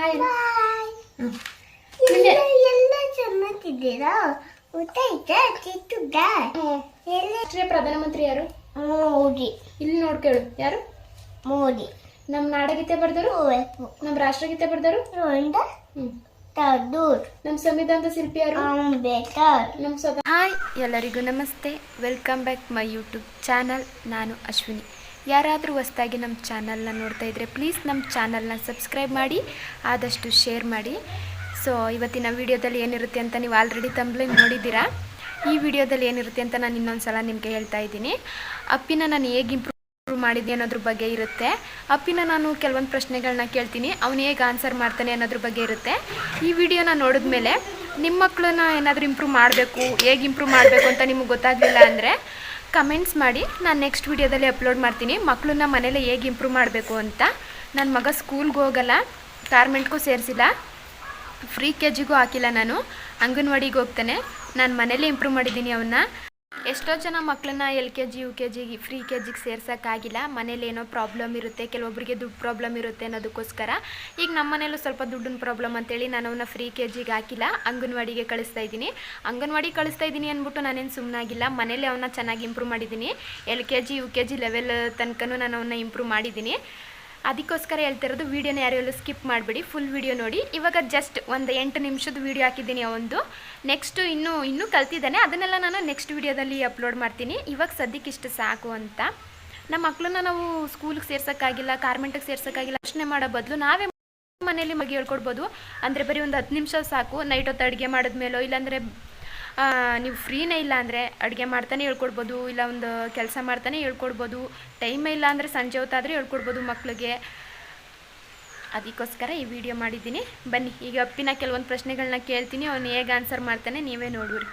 Hi ಹ್ಮ್. ಎಲ್ಲ ಎಲ್ಲ ಚೆನ್ನಾಗಿದ್ದೀರಾ? ಊಟ ಆಯ್ತಾ ಎಲ್ಲ? ರಾಷ್ಟ್ರೀಯ ಪ್ರಧಾನಮಂತ್ರಿ ಯಾರು? ಮೋದಿ. ಇಲ್ಲಿ ನೋಡ್ಕೇಳು ಯಾರು? ಮೋದಿ. ನಮ್ಮ ನಾಡಗೀತೆ ಬರ್ದರು? ಕುವೆಂಪು ನಮ್ಮ ರಾಷ್ಟ್ರಗೀತೆ ಬರ್ದರು? ಹ್ಮ್ ತದೂರ್ ನಮ್ಮ ಸಂವಿಧಾನದ ಶಿಲ್ಪಿ ಯಾರು? ಅಂಬೇಡ್ಕರ್ ನಮ್ಮ ಸ್ವತಃ ಹಾಯ್ ಎಲ್ಲರಿಗೂ ನಮಸ್ತೆ. Welcome back my YouTube channel. ನಾನು ಅಶ್ವಿನಿ. ಯಾರಾದರೂ ಹೊಸ್ದಾಗಿ ನಮ್ಮ ಚಾನಲ್ನ ನೋಡ್ತಾ ಇದ್ದರೆ ಪ್ಲೀಸ್ ನಮ್ಮ ಚಾನಲ್ನ ಸಬ್ಸ್ಕ್ರೈಬ್ ಮಾಡಿ, ಆದಷ್ಟು ಶೇರ್ ಮಾಡಿ. ಸೊ ಇವತ್ತಿನ ವಿಡಿಯೋದಲ್ಲಿ ಏನಿರುತ್ತೆ ಅಂತ ನೀವು ಆಲ್ರೆಡಿ ತಂಬ್ಲೆ ನೋಡಿದ್ದೀರಾ? ಈ ವಿಡಿಯೋದಲ್ಲಿ ಏನಿರುತ್ತೆ ಅಂತ ನಾನು ಇನ್ನೊಂದು ಸಲ ನಿಮಗೆ ಹೇಳ್ತಾ ಇದ್ದೀನಿ. ಅಪ್ಪಿನ ನಾನು ಹೇಗೆ ಇಂಪ್ರೂವ್ ಮಾಡಿದ್ದೆ ಅನ್ನೋದ್ರ ಬಗ್ಗೆ ಇರುತ್ತೆ. ಅಪ್ಪಿನ ನಾನು ಕೆಲವೊಂದು ಪ್ರಶ್ನೆಗಳನ್ನ ಕೇಳ್ತೀನಿ, ಅವನು ಹೇಗೆ ಆನ್ಸರ್ ಮಾಡ್ತಾನೆ ಅನ್ನೋದ್ರ ಬಗ್ಗೆ ಇರುತ್ತೆ. ಈ ವಿಡಿಯೋನ ನೋಡಿದ್ಮೇಲೆ ನಿಮ್ಮ ಮಕ್ಕಳನ್ನ ಏನಾದರೂ ಇಂಪ್ರೂವ್ ಮಾಡಬೇಕು, ಹೇಗೆ ಇಂಪ್ರೂವ್ ಮಾಡಬೇಕು ಅಂತ ನಿಮಗೆ ಗೊತ್ತಾಗಲಿಲ್ಲ ಅಂದರೆ ಕಮೆಂಟ್ಸ್ ಮಾಡಿ. ನಾನು ನೆಕ್ಸ್ಟ್ ವಿಡಿಯೋದಲ್ಲಿ ಅಪ್ಲೋಡ್ ಮಾಡ್ತೀನಿ. ಮಕ್ಕಳನ್ನ ಮನೇಲಿ ಹೇಗೆ ಇಂಪ್ರೂವ್ ಮಾಡಬೇಕು ಅಂತ. ನನ್ನ ಮಗ ಸ್ಕೂಲ್ಗೆ ಹೋಗಲ್ಲ ಗಾರ್ಮೆಂಟ್ಗೂ ಸೇರಿಸಿಲ್ಲ. ಫ್ರೀ ಕೆ ಜಿಗೂ ಹಾಕಿಲ್ಲ ನಾನು. ಅಂಗನವಾಡಿಗೆ ಹೋಗ್ತಾನೆ. ನಾನು ಮನೇಲೆ ಇಂಪ್ರೂವ್ ಮಾಡಿದ್ದೀನಿ ಅವನ್ನ ಎಷ್ಟೋ ಜನ ಮಕ್ಕಳನ್ನ L K G, U K ಜಿಗೆ ಫ್ರೀ ಕೆ ಜಿಗೆ ಸೇರ್ಸೋಕ್ಕಾಗಿಲ್ಲ. ಮನೇಲಿ ಏನೋ ಪ್ರಾಬ್ಲಮ್ ಇರುತ್ತೆ ಕೆಲವೊಬ್ಬರಿಗೆ ದುಡ್ಡು ಪ್ರಾಬ್ಲಮ್ ಇರುತ್ತೆ ಅನ್ನೋದಕ್ಕೋಸ್ಕರ. ಈಗ ನಮ್ಮ ಮನೇಲೂ ಸ್ವಲ್ಪ ದುಡ್ಡಿನ ಪ್ರಾಬ್ಲಮ್ ಅಂತೇಳಿ ನಾನು ಅವನ್ನ ಫ್ರೀ ಕೆ ಜಿಗೆ ಹಾಕಿಲ್ಲ. ಅಂಗನವಾಡಿಗೆ ಕಳಿಸ್ತಾ ಇದ್ದೀನಿ. ಅಂಗನವಾಡಿ ಕಳಿಸ್ತಾ ಇದ್ದೀನಿ ಅಂದ್ಬಿಟ್ಟು ನಾನೇನು ಸುಮ್ಮನಾಗಿಲ್ಲ ಮನೇಲಿ ಅವನ್ನ ಚೆನ್ನಾಗಿ ಇಂಪ್ರೂವ್ ಮಾಡಿದ್ದೀನಿ. L K G, U K G level ತನಕನೂ ನಾನು ಅವನ್ನ ಇಂಪ್ರೂವ್ ಮಾಡಿದ್ದೀನಿ. ಅದಕ್ಕೋಸ್ಕರ ಹೇಳ್ತಿರೋದು ವೀಡಿಯೋನ ಯಾರು ಸ್ಕಿಪ್ ಮಾಡಿಬಿಡಿ ಫುಲ್ ವೀಡಿಯೋ ನೋಡಿ. ಇವಾಗ ಜಸ್ಟ್ ಒಂದು ಎಂಟು ನಿಮಿಷದ ವೀಡಿಯೋ ಹಾಕಿದ್ದೀನಿ ಒಂದು ನೆಕ್ಸ್ಟು ಇನ್ನೂ ಇನ್ನೂ ಕಲ್ತಿದ್ದಾನೆ. ಅದನ್ನೆಲ್ಲ ನಾನು ನೆಕ್ಸ್ಟ್ ವೀಡಿಯೋದಲ್ಲಿ ಅಪ್ಲೋಡ್ ಮಾಡ್ತೀನಿ. ಇವಾಗ ಸದ್ಯಕ್ಕೆ ಇಷ್ಟು ಸಾಕು ಅಂತ. ನಮ್ಮ ಮಕ್ಕಳನ್ನ ನಾವು ಸ್ಕೂಲ್ಗೆ ಸೇರ್ಸೋಕ್ಕಾಗಿಲ್ಲ ಕಾರ್ಮೆಂಟಿಗೆ ಸೇರ್ಸೋಕ್ಕಾಗಿಲ್ಲ ಪ್ರಶ್ನೆ ಮಾಡೋ ಬದಲು ನಾವೇ ಮನೇಲಿ ಮಗಿ ಹೇಳ್ಕೊಡ್ಬೋದು. ಅಂದರೆ ಬರೀ ಒಂದು ಹತ್ತು ನಿಮಿಷ ಸಾಕು. ನೈಟ್ ಹೊತ್ತು ಅಡುಗೆ ಮಾಡಿದ್ಮೇಲೋ, ಇಲ್ಲಾಂದರೆ ನೀವು ಫ್ರೀನೇ ಇಲ್ಲ ಅಂದರೆ ಅಡುಗೆ ಮಾಡ್ತಾನೆ ಹೇಳ್ಕೊಡ್ಬೋದು ಇಲ್ಲ ಒಂದು ಕೆಲಸ ಮಾಡ್ತಾನೆ ಹೇಳ್ಕೊಡ್ಬೋದು ಟೈಮ್ ಇಲ್ಲ ಅಂದರೆ ಸಂಜೆ ಹೊತ್ತಾದರೆ ಹೇಳ್ಕೊಡ್ಬೋದು ಮಕ್ಕಳಿಗೆ ಅದಕ್ಕೋಸ್ಕರ ಈ ವಿಡಿಯೋ ಮಾಡಿದ್ದೀನಿ. ಬನ್ನಿ ಈಗ ಅಪ್ಪಿನ ಕೆಲವೊಂದು ಪ್ರಶ್ನೆಗಳನ್ನ ಕೇಳ್ತೀನಿ ಅವನು ಹೇಗೆ ಆನ್ಸರ್ ಮಾಡ್ತಾನೆ ನೀವೇ ನೋಡಿರಿ.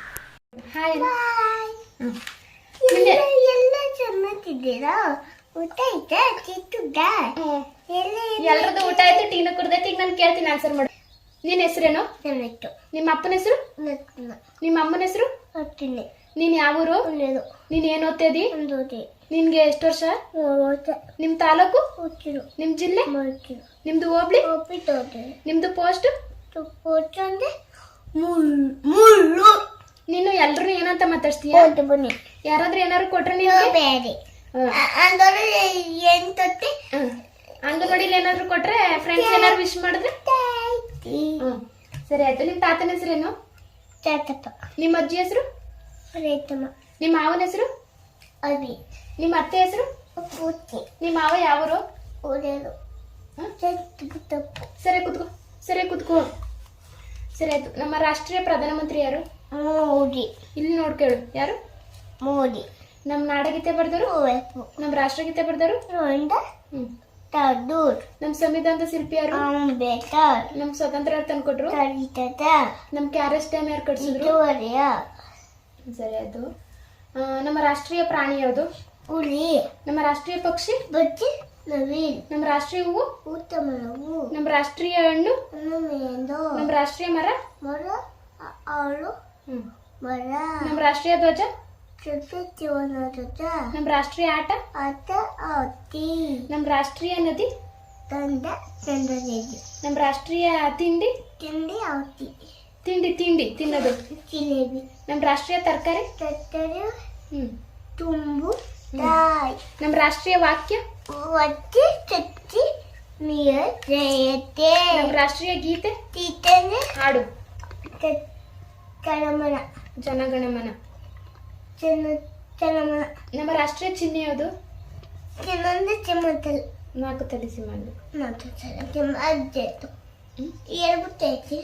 ಊಟ ಆಯ್ತಾ? ಚಿಕ್ಕುಡ್ಡ ಎಲ್ಲ ಎಲ್ಲರದ್ದು ಊಟ ಆಯ್ತು ಟೀನು ಕುಡ್ದೈತಿ ಈಗ ನಾನು ಕೇಳ್ತೀನಿ ಆನ್ಸರ್ ಮಾಡು. ನಿನ್ನ ಹೆಸರೇನು? ಹೆಸರು ನಿಮ್ಮ ಅಪ್ಪನ ಹೆಸರು? ನಿಮ್ಮ ಅಮ್ಮನ ಹೆಸರು? ನೀನ್ ನೀನು ಯಾವ ಊರು? ನೀನು ಏನು ಒಂದು ಓದಿ. ನಿನ್ಗೆ ಎಷ್ಟು ವರ್ಷ? ಓದ ನಿಮ್ಮ ತಾಲೂಕು? ನಿಮ್ ನಿಮ್ಮ ಜಿಲ್ಲೆ ನಿಮ್ದು ಹೋಬ್ಳಿ? ಒಪ್ಪಿಟ್ಟು ಓದಿ ನಿಮ್ದು ಪೋಸ್ಟ್ ಮುಳ್ಳು ಮುಳ್ಳು. ನೀನು ಎಲ್ರು ಏನಂತ ಮಾತಾಡ್ತೀಯ ಬನ್ನಿ. ಯಾರಾದ್ರೂ ಏನಾದ್ರು ಕೊಟ್ರೆ ಬೇರೆ. ಅಂದ್ರೆ ತೊಟ್ಟಿ ಅಂಗನವಾಡಿಲಿ ಏನಾದ್ರು ಕೊಟ್ರೆ ಫ್ರೆಂಡ್ಸ್ ಏನಾದ್ರು ವಿಶ್ ಮಾಡಿದ್ರೆ. ಸರಿ ಆಯ್ತು. ನಿಮ್ಮ ತಾತನ ಹೆಸರೇನು? ತಾತಪ್ಪ ನಿಮ್ಮ ಅಜ್ಜಿ ಹೆಸರು? ರೈತಮ್ಮ ನಿಮ್ಮ ಮಾವನ ಹೆಸರು? ಅಭಿ ನಿಮ್ಮ ಅತ್ತೆ ಹೆಸರು? ನಿಮ್ಮ ಮಾವ ಯಾವರು? ತಪ್ಪು ಸರಿ ಕೂತ್ಕೋ. ಸರಿ ಕೂತ್ಕೋ. ಸರಿ ಆಯ್ತು. ನಮ್ಮ ರಾಷ್ಟ್ರೀಯ ಪ್ರಧಾನಮಂತ್ರಿ ಯಾರು? ಮೋದಿ. ಇಲ್ಲಿ ನೋಡ್ಕೇಳು ಯಾರು? ಮೋದಿ. ನಮ್ಮ ನಾಡಗೀತೆ ಬರ್ದರು ನಮ್ಮ ರಾಷ್ಟ್ರಗೀತೆ ಬರೆದರು ರೋಂಡ ತದೂರ್. ನಮ್ಮ ಸಂವಿಧಾನದ ಶಿಲ್ಪಿ ಯಾರು? ಅಂಬೇಡ್ಕರ್. ನಮ್ಮ ಸ್ವತಂತ್ರ ಯಾರು ತಂದ್ಕೊಟ್ರು? ಕಲಿತದ. ನಮ್ಮ ಕ್ಯಾರಸ್ ಟೈಮ್ ಯಾರು ಕಟ್ಸಿದ್ರು? ಇದುವರೆಯ. ಸರಿ ಅದು. ಆ, ನಮ್ಮ ರಾಷ್ಟ್ರೀಯ ಪ್ರಾಣಿ ಯಾವುದು? ಹುಲಿ. ನಮ್ಮ ರಾಷ್ಟ್ರೀಯ ಪಕ್ಷಿ? ಬಜ್ಜಿ ನವೀನ್ ನಮ್ಮ ರಾಷ್ಟ್ರೀಯ ಹೂವು? ಉತ್ತಮನವು ನಮ್ಮ ರಾಷ್ಟ್ರೀಯ ಹಣ್ಣು? ಹನುಮೇಂದು ನಮ್ಮ ರಾಷ್ಟ್ರೀಯ ಮರ? ಮರ ಅವಳು ಹ್ಮ್. ಮರ. ನಮ್ಮ ರಾಷ್ಟ್ರೀಯ ಧ್ವಜ? ನಮ್ಮ ರಾಷ್ಟ್ರೀಯ ಆಟ? ಆತ ಅತಿ ನಮ್ಮ ರಾಷ್ಟ್ರೀಯ ನದಿ? ತಂದ ಚಂದ್ರದೇವಿ ನಮ್ಮ ರಾಷ್ಟ್ರೀಯ ತಿಂಡಿ? ತಿಂಡಿ ಅವತಿ ತಿಂಡಿ ತಿಂಡಿ ತಿನ್ನೋದು. ಜಿಲೇಬಿ ನಮ್ಮ ರಾಷ್ಟ್ರೀಯ ತರಕಾರಿ? ತರಕಾರಿ ಹ್ಮ್. ತುಂಬು ತಾಯಿ. ನಮ್ಮ ರಾಷ್ಟ್ರೀಯ ವಾಕ್ಯ? ಒತ್ತಿ ಚಚ್ಚಿ ನೀರು ಜಯತೆ ನಮ್ಮ ರಾಷ್ಟ್ರೀಯ ಗೀತೆ? ತೀತನೆ ಹಾಡು. ಕಳಮನ ಜನಗಣಮನ. ನಮ್ಮ ರಾಷ್ಟ್ರೀಯ ಚಿಹ್ನೆ ಯಾವುದು? ಚೆನ್ನೊಂದು ಚಿಮ್ಮತಲ್ ನಾಲ್ಕು ತಲಿಸಿ ಮಾಡಿ ನಾಲ್ಕು ತಲೆ ಚೆಮ್ಮ ಅಜ್ಜೆತ್ತು ಹ್ಮ್. ಹೇಳ್ಬಿಟ್ಟೈತಿ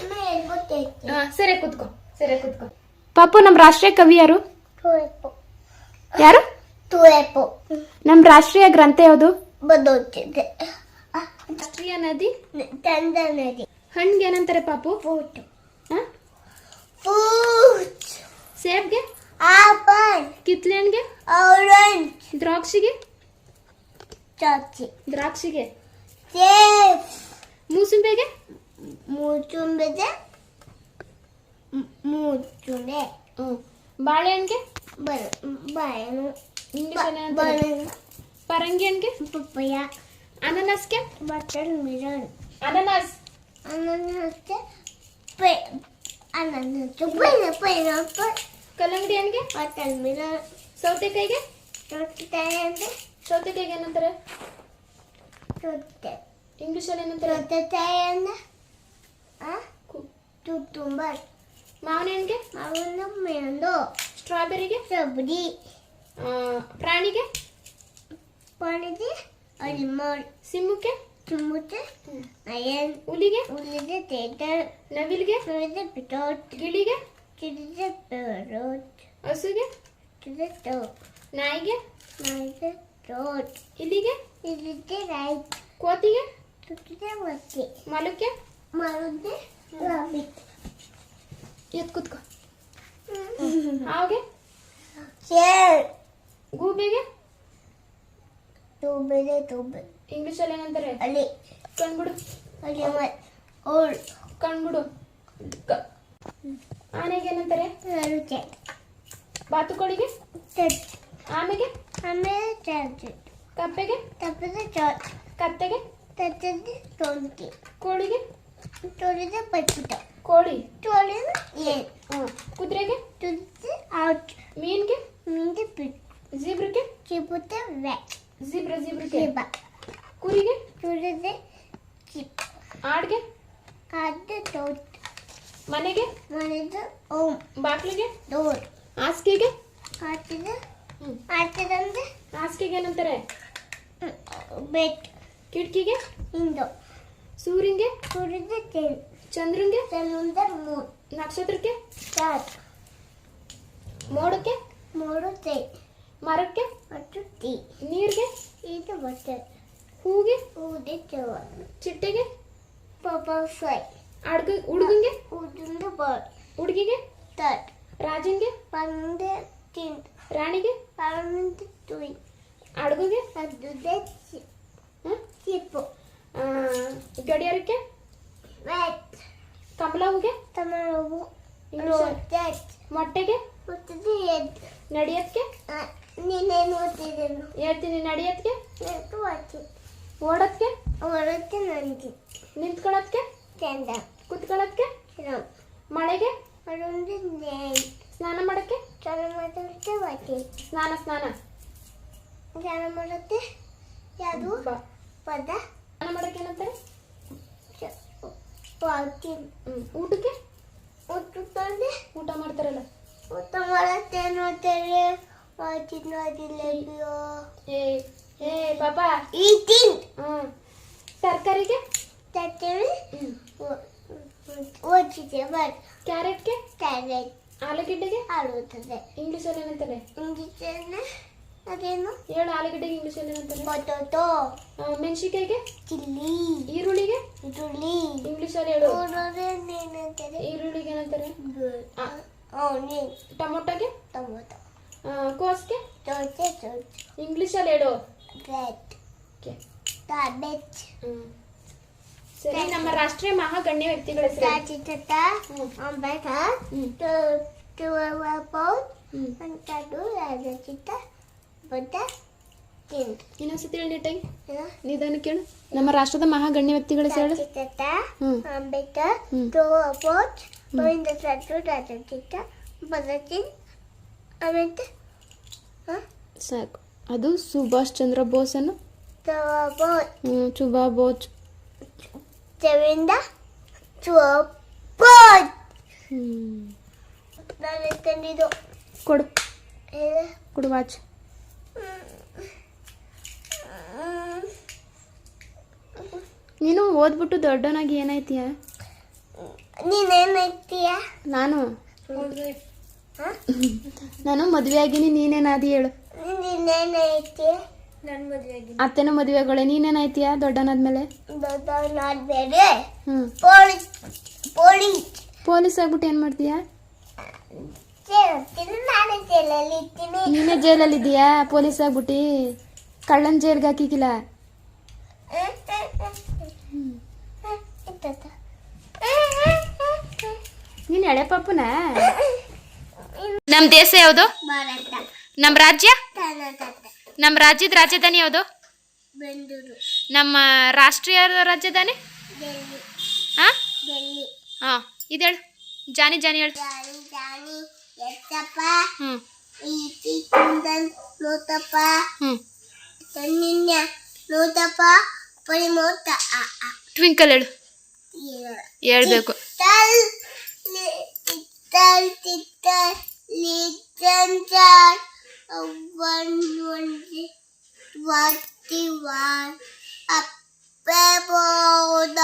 ಇನ್ನು ಎಲ್ಬುತ್ತೈತಿ ಹಾ ಸರಿ ಕುತ್ಕೋ. ಸರಿ ಕುತ್ಕೋ. ಪಾಪು ನಮ್ಮ ರಾಷ್ಟ್ರೀಯ ಕವಿ ಯಾರು? ಯಾರು? ತುವೆಪ್ಪು ನಮ್ಮ ರಾಷ್ಟ್ರೀಯ ಗ್ರಂಥ ಯಾವುದು? ಬದೋಚಿದೆ. ರಾಷ್ಟ್ರೀಯ ನದಿ? ಚಂದ ನದಿ. ಹಣ್ಣಿಗೆ ಏನಂತಾರೆ ಪಾಪು? ಫೂಟು. ಹಾ ಫೂಟ್ ಸೇಬ್ಗೆ ಆಪಲ್ ಕಿತ್ಲೆ ಹಣ್ಣಿಗೆ ಆರೆಂಜ್ ದ್ರಾಕ್ಷಿಗೆ ಚಾಚಿ ದ್ರಾಕ್ಷಿಗೆ ಸೇಫ್ ಮೂಸುಂಬೆಗೆ ಮೂಚುಂಬೆದೆ ಮೂಚುಂಬೆ ಹ್ಮ್ ಬಾಳೆಹಣ್ಣಿಗೆ ಬರ ಬಾಯನು ಇಂಗ್ಲಿಷ್ ಏನಂತಾರೆ ಬನಾನ ಪರಂಗಿ ಹಣ್ಣಿಗೆ ಪಪ್ಪಯ ಅನಾನಸ್ಗೆ ಬಟರ್ ಮಿರನ್ ಅನನಾಸ್ ಅನನಸೆ ಪೆ ಅನನಸೆ ಪೈನ ಪೈನಾಪಲ್ ಕಲ್ಲಂಗಡಿ ಹಣ್ಣಿಗೆ ವಾಟರ್ಮೆಲನ್ ಸೌತೆಕಾಯಿಗೆ? ರೊಟ್ಟಾಯ ಅಂದ್ರೆ? ಸೌತೆಕಾಯಿಗೆ ಏನಂತಾರೆ? ಸೌತೆ ಇಂಗ್ಲೀಷಲ್ಲಿ ಏನಂತಾರೆ? ರೊಟ್ಟಾಯ ಅಂದ್ರೆ? ಕುಟುಂಬರ್ ಮಾವಿನ ಹಣ್ಣಿಗೆ ಅವನ ಮೇಲೋ ಸ್ಟ್ರಾಬೆರಿಗೆ ರಬಡಿ ಪ್ರಾಣಿಗೆ? ಪ್ರಾಣಿಗೆ ಅಲಿಮೋಲ್ ಸಿಂಹಕ್ಕೆ? ಚುಮ್ಮುತ್ತೆ ಅಯನ್. ಹುಲಿಗೆ? ಉಳಿದ ತೇಟರ್ ನವಿಲಿಗೆ? ಪಿಟೋಟ್. ಗಿಳಿಗೆ? ಚಿಡಿದ ಪೆರೋಟ್ ಹಸುಗೆ ಚಿಡಿದ ಟೋ ನಾಯಿಗೆ ಮಾಡಿದ ಟೋಟ್ ಇಲಿಗೆ ಇಲ್ಲಿದ್ದೆ ರೈಟ್ ಕೋತಿಗೆ ತುಟ್ಟಿದ ಒತ್ತೆ ಮಲಕ್ಕೆ ಮರುದ್ದೆ ರಾಬಿಟ್ ಎತ್ ಕೂತ್ಕೋ ಹಾವಿಗೆ ಚೇರ್ ಗೂಬೆಗೆ ತೂಬೆದೆ ತೂಬೆ ಇಂಗ್ಲೀಷಲ್ಲಿ ಏನಂತಾರೆ ಅಲ್ಲಿ ಕಣ್ಬಿಡು ಅಲ್ಲಿ ಓಲ್ ಕಣ್ಬಿಡು ಕ- ಆನೆಗೆ ಏನಂತಾರೆ? ರುಚೆ ಬಾತುಕೋಳಿಗೆ? ಟಚ್ ಆಮೆಗೆ? ಆಮೇಲೆ ಚಾರ್ಜ್ ಕಪ್ಪೆಗೆ? ತಪ್ಪದ ಚಾರ್ಜ್ ಕತ್ತೆಗೆ? ತಟ್ಟದ ತೊಂಟಿ ಕೋಳಿಗೆ? ತೊಳೆದ ಪಟ್ಬಿಟ್ಟ ಕೋಳಿ. ತೊಳೆದ ಏನ್. ಕುದುರೆಗೆ? ತುಳಿದ ಔಟ್ ಮೀನ್ಗೆ? ಮಿಂದ ಪಿಟ್ ಜಿಬ್ರಕ್ಕೆ ಚಿಪುತ್ತ ವ್ಯಾಕ್ ಜಿಬ್ರ ಜಿಬ್ರಕ್ಕೆ ಚಿಬ ಕುರಿಗೆ? ತುಳಿದ ಚಿಪ್ ಆಡ್ಗೆ? ಕಾದ ತೋಟ್ ಮನೆಗೆ? ಮನೆದು ಓಮ್ ಬಾಕ್ಲಿಗೆ ಡೋರ್. ಹಾಸಿಗೆಗೆ? ಹಾಸಿಗೆ. ಹ್ಮ್. ಅಂದ್ರೆ? ಹಾಸಿಗೆಗೆ ಏನಂತಾರೆ? ಬೆಡ್. ಕಿಟಕಿಗೆ? ಇಂದು ಸೂರ್ಯಂಗೆ? ತುಳಿದ ಟೆನ್ ಚಂದ್ರಂಗೆ? ಚಂದ್ರ ಮೂರ್ ನಕ್ಷತ್ರಕ್ಕೆ? ಚಾರ್. ಮೋಡಕ್ಕೆ? ಮೋಡ ತೈ. ಮರಕ್ಕೆ? ಮತ್ತು ಟೀ. ನೀರಿಗೆ? ಇದು ಬಟ್ಟೆ. ಹೂಗೆ? ಹೂದೆ ಚಿಟ್ಟೆಗೆ? ಪಾಪ ಫ್ರೈ. ಅಡ್ಗ ಹುಡುಗಂಗೆ? ಊದಿಂದ ಬಾಲ್ ಹುಡುಗಿಗೆ? ತಟ್ ರಾಜನ್ಗೆ? ಪಂದೆ ತಿಂಟ್ ರಾಣಿಗೆ? ಒಂದು ತುಯ್. ಅಡ್ಗಗೆ? ಅದ್ದುದೆ ಹ್ಮ್? ಚಿಪ್ಪು. ಗಡಿಯಾರಕ್ಕೆ? ವೆಟ್ ಕಮಲ ಹೂಗೆ ತಮರವು ಇಂಗ್ಲೀಷ್ ರೋಟೆಟ್ ಮೊಟ್ಟೆಗೆ? ಮುತ್ತದೆ ಎದ್ ನಡಿಯತ್ಗೆ? ನೀನೇನು ಓದ್ತಿದ್ದೇನು? ಹೇಳ್ತೀನಿ ನಡಿಯತ್ಗೆ? ಓಡೋದಕ್ಕೆ ಓಡೋದಕ್ಕೆ ನಂದಿ. ನಿಂತ್ಕೊಳತ್ಗೆ? ಚಂದ ಕುತ್ಕೊಳತ್ಗೆ ರಾಮ್ ಮಳೆಗೆ ಅದೊಂದು ಸ್ನಾನ ಮಾಡಕ್ಕೆ? ಸ್ನಾನ ಮಾಡೋದಕ್ಕೆ ಬಟ್ಟೆ ಸ್ನಾನ ಸ್ನಾನ. ಸ್ನಾನ ಮಾಡುತ್ತೆ ಯಾವುದು. ಪದ? ಸ್ನಾನ ಮಾಡಕ್ಕೆ ಏನಂತಾರೆ. ಊಟಕ್ಕೆ? ಊಟಕ್ಕೆ? ಊಟ ಮಾಡ್ತಾರಲ್ಲ. ಊಟ ಮಾಡತ್ತೆ ನೋಡ್ತಾರೆ ತಿನ್ನೋದಿಲ್ಲ ಏ ಹೇ ಪಾಪಾ. ಈಟಿಂಗ್ ಹ್ಮ್. ತರಕಾರಿಗೆ? ತಟ್ಟೆವಿ ಬಟ್ ಕ್ಯಾರೆಟ್ಗೆ? ಕ್ಯಾರೆಟ್. ಆಲೂಗಡ್ಡೆಗೆ? ಆಲೂಗಡ್ಡೆ. ಇಂಗ್ಲೀಷಲ್ಲಿ ಏನಂತಾರೆ ಇಂಗ್ಲೀಷಲ್ಲಿ ಅದೇನು? ಹೇಳು ಆಲೂಗಡ್ಡೆಗೆ ಇಂಗ್ಲೀಷಲ್ಲಿ ಏನಂತಾರೆ ಪೊಟೊಟೊ. ಆ, ಮೆಣಸಿನ್ಕಾಯಿಗೆ? ಚಿಲ್ಲಿ. ಈರುಳ್ಳಿಗೆ? ಈರುಳ್ಳಿ. ಇಂಗ್ಲೀಷಲ್ಲಿ ಹೇಳು. ಏನಂತಾರೆ ಈರುಳ್ಳಿಗೆ ಏನಂತಾರೆ? ಟೊಮೊಟೊಗೆ? ಟೊಮೊಟೊ. ಕೋಸ್ಗೆ? ಇಂಗ್ಲೀಷಲ್ಲಿ ಹೇಳು. ಬ್ರೆಡ್. ಓಕೆ. ಕ್ಯಾಬೇಜ್. ಹ್ಮ್. ಸರಿ. ನಮ್ಮ ರಾಷ್ಟ್ರೀಯ ಮಹಾಗಣ್ಯ ವ್ಯಕ್ತಿಗಳ ಇನ್ನೊಂದ್ಸತಿ ಹೇಳಿ ನೀಟಾಗಿ. ನಿಧಾನ ಕೇಳು. ನಮ್ಮ ರಾಷ್ಟ್ರದ ಮಹಾಗಣ್ಯ ವ್ಯಕ್ತಿಗಳ ಹೆಸರು. ಅಂಬೇಡ್ಕರ್ ಸಾಕು. ಅದು ಸುಭಾಷ್ ಚಂದ್ರ ಬೋಸ್ ಅನ್ನು ಟುವಪೌಟ್ ಹ್ಮ್, ಸುಭಾ ಬೋಸ್. ದೇವಿಂದ ಟುವಪೌಟ್ ಹ್ಮ್. ನಾನು ತಂದಿದ್ದು. ಕೊಡು. ಕೊಡು ವಾಚ್ ನೀನು ಓದ್ಬಿಟ್ಟು ದೊಡ್ಡವನಾಗಿ ಏನಾಯ್ತೀಯ? ನೀನೇನೈತೀಯ ನಾನು? ನಾನು ಮದುವೆ ಆಗಿನಿ ನೀನೇನಾದಿ ಹೇಳು ನೀನೇನೈತೀಯ ನನ್ನ ಮದುವೆ ಅತ್ತೆನೂ ಮದುವೆಗಳೇ ನೀನೇನಾಯ್ತೀಯ ದೊಡ್ಡನಾದ್ಮೇಲೆ? ದೊಡ್ಡವನಾದ್ಮೇಲೆ ಪೊಲೀಸ್ ಪೊಲೀಸ್. ಪೊಲೀಸ್ ಆಗ್ಬಿಟ್ಟು ಏನು ಮಾಡ್ತೀಯಾ? ನಾನು ಜೈಲಲ್ಲಿ ಇರ್ತೀನಿ. ನೀನೇ ಜೈಲಲ್ಲಿ ಇದೀಯಾ ಪೊಲೀಸ್ ಆಗ್ಬಿಟ್ಟಿ. ಕಳ್ಳನ್ ಜೈಲ್ಗೆ ಹಾಕಿಕಿಲ್ಲ. ನೀನ್ ಎಳೆ ಪಾಪನ? ನಮ್ಮ ದೇಶ ಯಾವುದು? ಭಾರತ. ನಮ್ಮ ರಾಜ್ಯ? ಕರ್ನಾಟಕ ನಮ್ಮ ರಾಜ್ಯದ ರಾಜಧಾನಿ ಯಾವುದು? ಬೆಂಗಳೂರು. ನಮ್ಮ ರಾಷ್ಟ್ರೀಯ ರಾಜಧಾನಿ? ಹಾಂ? ಡೆಲ್ಲಿ ಹಾಂ ಇದೇಳು ಜಾನಿ ಜಾನಿ ಹೇಳು. ಜಾನಿ ಜಾನಿ ಎತ್ತಪ್ಪ. ಹ್ಞೂ ಈಟಿ ಕುಂದನ್ ನೋತಪ್ಪ ಹ್ಞೂ ತನ್ನಿನ್ಯ ನೋತಪ್ಪ ಪರಿಮೋತ ಆ ಆ. ಟ್ವಿಂಕಲ್ ಹೇಳು. ಹೇಳ್ಬೇಕು. ತಲ್ ತಿತ್ತಲ್ ತಿತ್ತಲ್ ಲಿಜಂಜಾರ್ ಒನ್ ಒಂದು ವಾಟಿ ವಾನ್ ಅಪ್ಪೆ ಬೋದ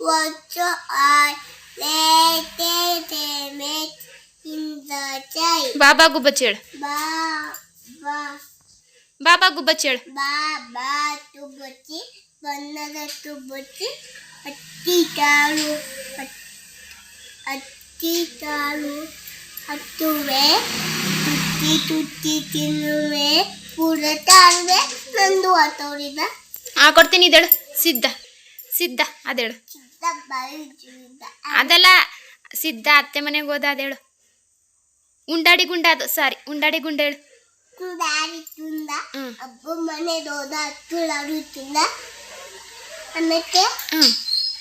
ವಚ್ಚ ಆಯ್ ಲೇಟೆ ದೇಮೆಟ್ ಇಂದ ಚೈ ಬಾಬಾ ಗುಬ್ಬಚ್ಚಿ ಹೇಳು ಬಾ ಬಾ ಬಾಬಾ ಗುಬ್ಬಚ್ಚಿ ಹೇಳು ಬಾ ಬಾ ತುಬ್ಬಚ್ಚಿ ಬಣ್ಣದ ತುಬ್ಬಚ್ಚಿ ಹತ್ತಿ ಕಾಳು ಹತ್- ಹತ್ತಿ ಕಾಳು ಹತ್ತುವೆ ತುತ್ತಿ ತುತ್ತಿ ತಿನ್ನುವೆ ಪೂರ ತಾಳ್ವೆ. ನಂದು ಆತೋರಿದ ಆ ಕೊಡ್ತೀನಿ ಇದೇಳು ಸಿದ್ಧ. ಸಿದ್ಧ ಅದೇಳು ಅದಲ್ಲ ಸಿದ್ಧ ಅತ್ತೆ ಮನೆಗೆ ಹೋದ ಅದೇಳು ಉಂಡಾಡಿ ಗುಂಡ ಅದು ಸಾರಿ. ಉಂಡಾಡಿ ಗುಂಡ ಹೇಳು. ತುಂದ ಹ್ಞೂ ಅಬ್ಬ ಮನೆ ತಿಂದ. ಆಮೇಲೆ ಹ್ಞೂ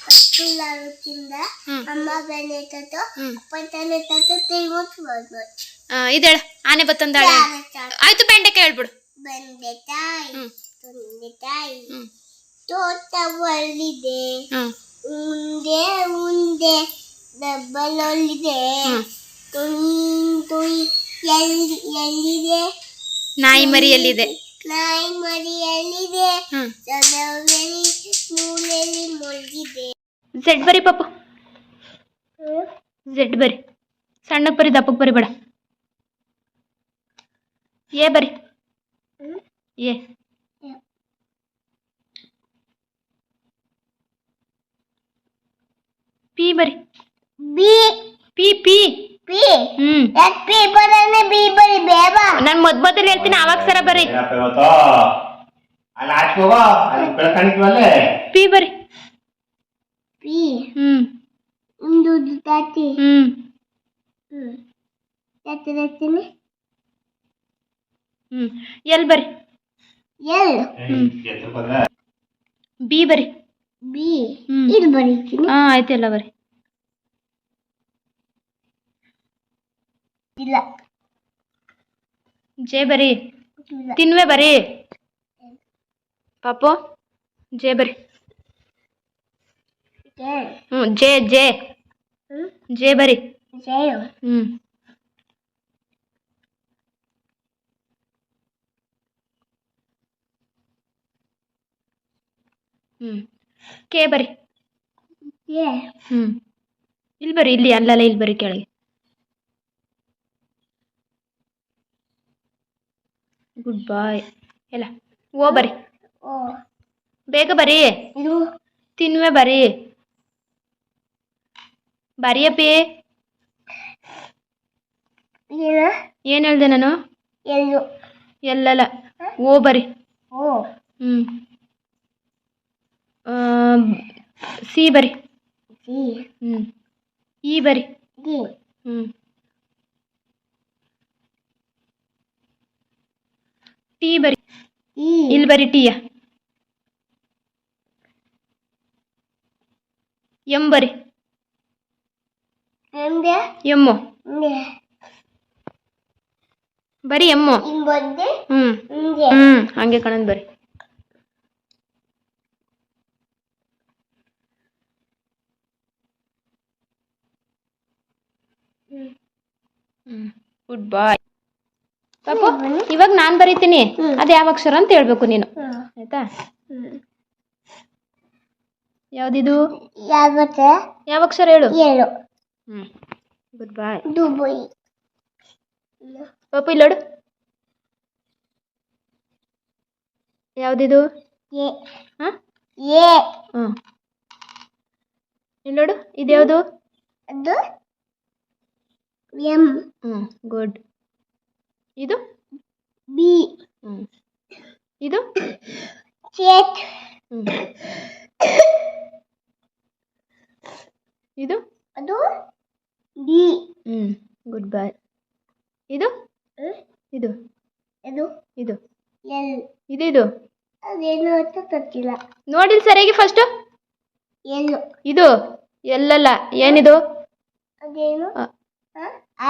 ಹತ್ತುಳಾರು ತಿಂದ. ಹ್ಮ್. ಅಮ್ಮ ಬೆನೆ ತತ್ತು. ಅಪ್ಪ ತತ್ತು ಇದೇಳು ಆನೆ ಬತ್ತಂದಾಳೆ. ಆಯ್ತು ಬೆಂಡೆಕಾಯಿ ಹೇಳ್ಬಿಡು. ಬೆಂಡೆಕಾಯಿ ಹ್ಞೂ ತೋಟವಲ್ಲಿದೆ. ಉಂಡೆ ಉಂಡೆ ಡಬ್ಬಲಲ್ಲಿದೆ ತುಯ್ ತುಯ್ ಎಲ್ಲಿ ಎಲ್ಲಿದೆ? ನಾಯಿ ಮರಿಯಲ್ಲಿದೆ. ನಾಯಿ ಮರಿಯಲ್ಲಿದೆ. ಚದವಲ್ಲಿ ಮೂಲೆಯಲ್ಲಿ ಮುಳುಗಿದೆ. ಝೆಡ್ ಬರಿ ಪಾಪ. ಝೆಡ್ ಬರಿ. ಸಣ್ಣಕ್ಕೆ ಬರಿ ದಪ್ಪಕ್ಕೆ ಬರಿ ಬೇಡ. ಏ ಬರಿ ಏ. ಪಿ ಬರಿ ಬಿ. P P. ಪಿ. ಹ್ಮ್. ಯಾಕೆ ಪಿ ಅನ್ನ ಬಿ ಬರಿ ಬೇಬ ನಾನು ಮೊದ್ ಮೊದಲು ಹೇಳ್ತೀನಿ ಅವಾಗ ಸರ ಬರಿ ಏನಪ್ಪ ಇವತ್ತು ಅಲ್ಲಿ ಹಾಕ್ಬೋವ ಅಲ್ಲಿ ಬೆಳಕಾಣಿಕ್ವಲ್ಲೇ ಪಿ ಬರಿ ಪಿ. ಹ್ಮ್. ಒಂದು ತಾತಿ. ಹ್ಮ್. ಹ್ಮ್. ತಾತಿ ತಾತಿನಿ ಹ್ಮ್. ಎಲ್ ಬರಿ ಎಲ್? ಬಿ ಬರಿ ಬಿ. ಹ್ಮ್. ಇಲ್ಲಿ ಬರೀತೀನಿ ಹಾ ಆಯ್ತು ಎಲ್ಲ ಬರಿ ಇಲ್ಲ. ಜೆ ಬರಿ ತಿನ್ವೆ ಬರಿ ಪಾಪು ಜೆ ಬರಿ ಜಯ ಹ್ಮ್ ಜೆ ಜೆ. ಹ್ಮ್. ಜೆ ಬರಿ ಜಯ ಹ್ಮ್. ಕೆ ಬರಿ ಏ ಹ್ಮ್. ಇಲ್ಲಿ ಬರ್ರಿ ಇಲ್ಲಿ ಅಲ್ಲಲ್ಲ ಇಲ್ಲಿ ಬರ್ರಿ ಕೇಳಿ ಗುಡ್ ಬಾಯ್ ಎಲ್ಲ ಓ ಬರ್ರಿ. ಓ. ಬೇಗ ಬರ್ರಿ. ಇದು. ತಿನ್ವೆ ಬರ್ರಿ. ಬರಿಯಪ್ಪಿ ಏನು? ಏನು ಹೇಳ್ದೆ ನಾನು? ಎಲ್ಲು. ಎಲ್ಲಲ್ಲ. ಓ ಬರ್ರಿ. ಓ. ಹ್ಞೂ ಸಿ ಬರಿ ಸಿ ಹ್ಞೂ ಈ ಬರಿ ಡಿ ಹ್ಞೂ ಟಿ ಬರಿ ಇ ಇಲ್ಲಿ ಬರಿ ಟೀಯ ಎಂ ಬರಿ ಎಂದೆ ಎಮ್ಮು ಇಂದೆ ಬರಿ ಎಮ್ಮು ಇಂಬೊಂದೆ ಹ್ಞೂ ಇಂದೆ ಹ್ಞೂ ಹಂಗೆ ಕಣದ್ ಬರಿ ಗುಡ್ ಬಾಯ್ ಪಾಪು ಇವಾಗ ನಾನು ಬರೀತೀನಿ. ಅದು ಯಾವ ಅಕ್ಷರ ಅಂತ ಹೇಳ್ಬೇಕು ನೀನು. ಆಯ್ತಾ? ಯಾವ್ದಿದು? ಯಾವ ಅಕ್ಷರ ಹೇಳು? ಏಳು. ಹ್ಮ್. ಗುಡ್ ಬಾಯ್ ದುಬೈ. ಪಾಪು ಇಲ್ಲೋಡು. ಯಾವ್ದಿದು? ಎ. ಹಾಂ? ಎ. ಹ್ಞೂ ಇಲ್ಲೋಡು. ಇದ್ಯಾವುದು? ಅದು ಎಂ ಹ್ಞೂ ಗುಡ್ ಇದು? ಬಿ ಹ್ಞೂ ಇದು? ಚೇತ್ ಹ್ಞೂ ಇದು? ಅದು? ಡಿ ಹ್ಞೂ ಗುಡ್ ಬೈ ಇದು? ಇದು? ಇದು ಇದು? ಎಲ್ ಇದು ಇದು? ಅದೇನು ಅಂತ ಗೊತ್ತಿಲ್ಲ. ನೋಡಿಲ್ ಸರಿಯಾಗಿ ಫಸ್ಟು ಎಲ್ ಇದು? ಎಲ್ಲಲ್ಲ ಏನಿದು? ಅದೇನು?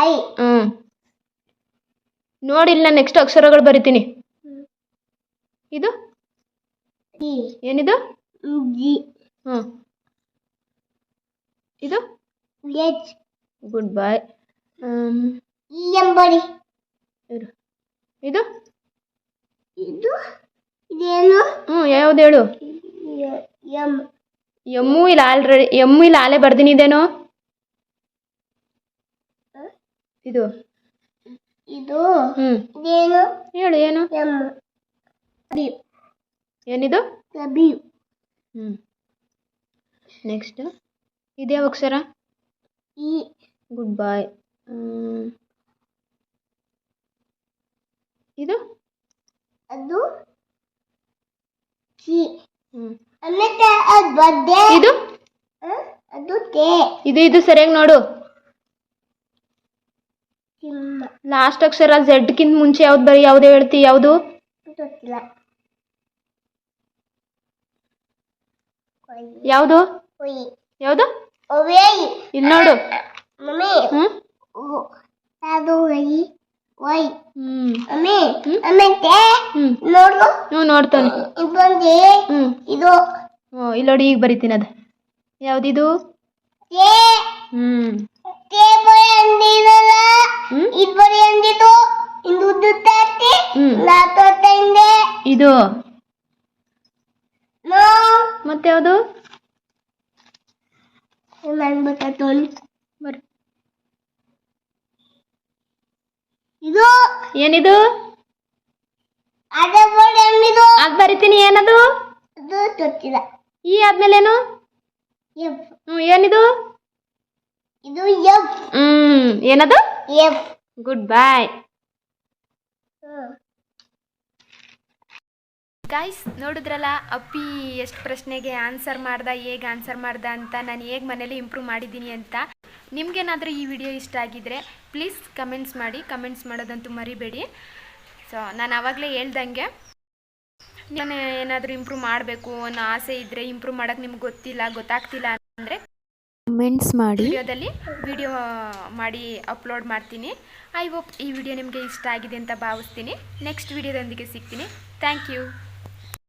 ಐ. ಹ್ಞೂ ನೋಡಿ ಇಲ್ಲಿ ನಾನು ನೆಕ್ಸ್ಟ್ ಅಕ್ಷರಗಳು ಬರಿತೀನಿ. ಇದು? ಏನಿದು? ಜಿ ಇದು? ಎಚ್. ಗುಡ್ ಬಾಯ್ ಇ ಎಂಬಡಿ ಇದು? ಇದು? ಇದೇನು? ಹ್ಞೂ ಯಾವ್ದು ಹೇಳು? ಯಮ್ ಎಂ ಎಮ್ಮು ಇಲ್ಲ ಆಲ್ರೆಡಿ ಎಮ್ಮು ಇಲ್ಲ ಆಲೇ ಬರ್ದಿನಿ ಇದೇನೋ ಇದು? ಇದು ಹ್ಮ್. ಏನು ಹೇಳು ಏನು? ಏನಿದು? ಬಿ ಹ್ಞೂ ನೆಕ್ಸ್ಟ್ ಇದ್ಯಾವ ಅಕ್ಷರ ಇ ಗುಡ್ ಬಾಯ್ ಇದು? ಅದು? ಸಿ ಹ್ಞೂ ಆಮೇಲೆ ಅದು ಬಡ್ಡೆ ಇದು? ಅದು ತೇ. ಇದು ಇದು ಸರಿಯಾಗಿ ನೋಡು ಸಿಂಹ ಲಾಸ್ಟ್ ಅಕ್ಷರ ಝೆಡ್ಕಿಂತ ಮುಂಚೆ ಯಾವ್ದು ಬರೀ ಯಾವ್ದು ಹೇಳ್ತಿ ಯಾವುದು? ಗೊತ್ತಿಲ್ಲ. ಯಾವುದು? ಯಾವುದು? ಇಲ್ಲಿ ನೋಡು. ಹ್ಮ್? ನೋಡ್ತಾನೆ. ಇದು ಇಲ್ಲಿ ನೋಡಿ ಈಗ ಬರಿತೀನಿ ಅದು. ಯಾವುದಿದು? ತೇ ಇದು ನೋ. ಮತ್ತೆ ಯಾವುದು? ನಾನು ಬರ್ತೋನಿ ಬರ್ರಿ ಇದು. ಏನಿದು? ಅದ ಬರೀ ಅಂದಿದ್ದು ಅದು ಬರಿತೀನಿ ಏನದು? ಅದು ತೊಟ್ಟಿಲ್ಲ ಈ ಆದ್ಮೇಲೇನು? ಎಫ್. ಹ್ಞೂ ಏನಿದು? ಇದು ಎಫ್. ಹ್ಞೂ ಏನದು? ಎಫ್. Good boy. ಹ್ಮ್. ಗಾಯ್ಸ್ ನೋಡಿದ್ರಲ್ಲ ಅಪ್ಪಿ ಎಷ್ಟು ಪ್ರಶ್ನೆಗೆ ಆನ್ಸರ್ ಮಾಡ್ದ ಹೇಗೆ ಆನ್ಸರ್ ಮಾಡ್ದ ಅಂತ ನಾನು ಹೇಗೆ ಮನೇಲಿ ಇಂಪ್ರೂವ್ ಮಾಡಿದ್ದೀನಿ ಅಂತ ನಿಮಗೇನಾದರೂ ಈ ವಿಡಿಯೋ ಇಷ್ಟ ಆಗಿದ್ರೆ ಪ್ಲೀಸ್ ಕಮೆಂಟ್ಸ್ ಮಾಡಿ ಕಮೆಂಟ್ಸ್ ಮಾಡೋದಂತೂ ಮರಿಬೇಡಿ. ಸೊ ನಾನು ಆವಾಗಲೇ ಹೇಳ್ದಂಗೆ ನಾನು ಏನಾದರೂ ಇಂಪ್ರೂವ್ ಮಾಡಬೇಕು ಅನ್ನೋ ಆಸೆ ಇದ್ದರೆ ಇಂಪ್ರೂವ್ ಮಾಡೋಕ್ಕೆ ನಿಮ್ಗೆ ಗೊತ್ತಿಲ್ಲ ಗೊತ್ತಾಗ್ತಿಲ್ಲ ಅಂದರೆ ಕಮೆಂಟ್ಸ್ ಮಾಡಿ. ವಿಡಿಯೋದಲ್ಲಿ ವಿಡಿಯೋ ಮಾಡಿ ಅಪ್ಲೋಡ್ ಮಾಡ್ತೀನಿ. ಐ ಹೋಪ್ ಈ ವಿಡಿಯೋ ನಿಮಗೆ ಇಷ್ಟ ಆಗಿದೆ ಅಂತ ಭಾವಿಸ್ತೀನಿ. ನೆಕ್ಸ್ಟ್ ವಿಡಿಯೋದೊಂದಿಗೆ ಸಿಗ್ತೀನಿ. Thank you